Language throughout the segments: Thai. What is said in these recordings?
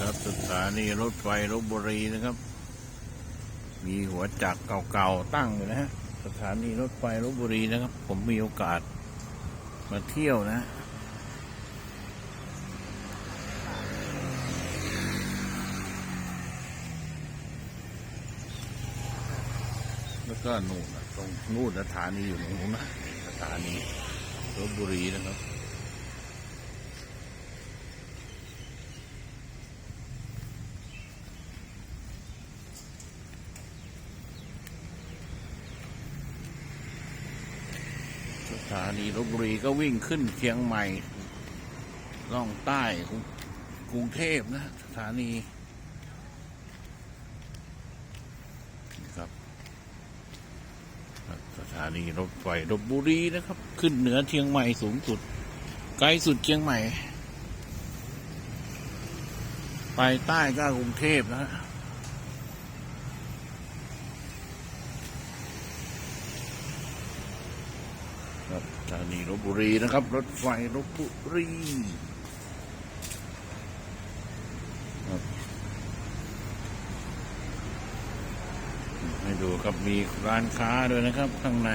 ครับสถานีรถไฟลบบุรีนะครับ มีหัวจักรเก่าๆตั้งอยู่นะฮะสถานีรถไฟลบบุรีนะครับ ผมมีโอกาสมาเที่ยวนะแล้วก็นู่นนะตรงนู่นสถานีอยู่ตรงนู้นนะสถานีลบบุรีนะครับ สถานีลบบุรีก็วิ่งขึ้นเชียงใหม่ ล่องใต้กรุงเทพนะ สถานีนครับ สถานีรถไฟลบบุรีนะครับ ขึ้นเหนือเชียงใหม่สูงสุด ไกลสุดเชียงใหม่ ไปใต้ก็กรุงเทพนะฮะ ครับสถานีลบบุรีนะครับ รถไฟลบบุรีครับให้ดูครับมีร้านค้าด้วยนะครับ ข้างใน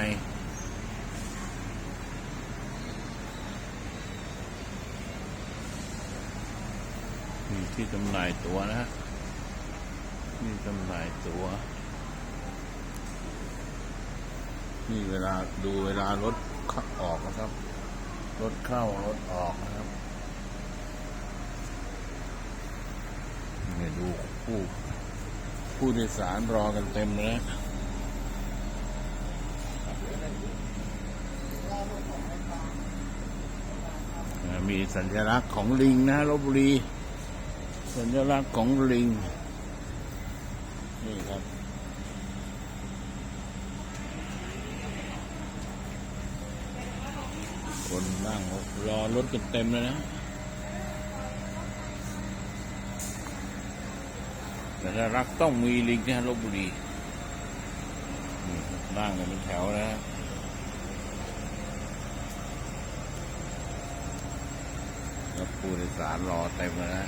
มีที่จำหน่ายตั๋วนะฮะที่จำหน่ายตั๋ว นี่เวลาดูเวลารถข้าออกนะครับ รถเข้ารถออกนะครับนี่ดูผู้ผู้โดยสารรอกันเต็มเลยนะมีสัญลักษณ์ของลิงนะลบบุรี สัญลักษณ์ของลิง นี่ครับ คนนั่งรอรถกันเต็มเลยนะ แต่ถ้ารักต้องมีลิงนะลบบุรีนั่งกันเป็นแถวนะแล้วผู้โดยสารรอเต็มเลยนะ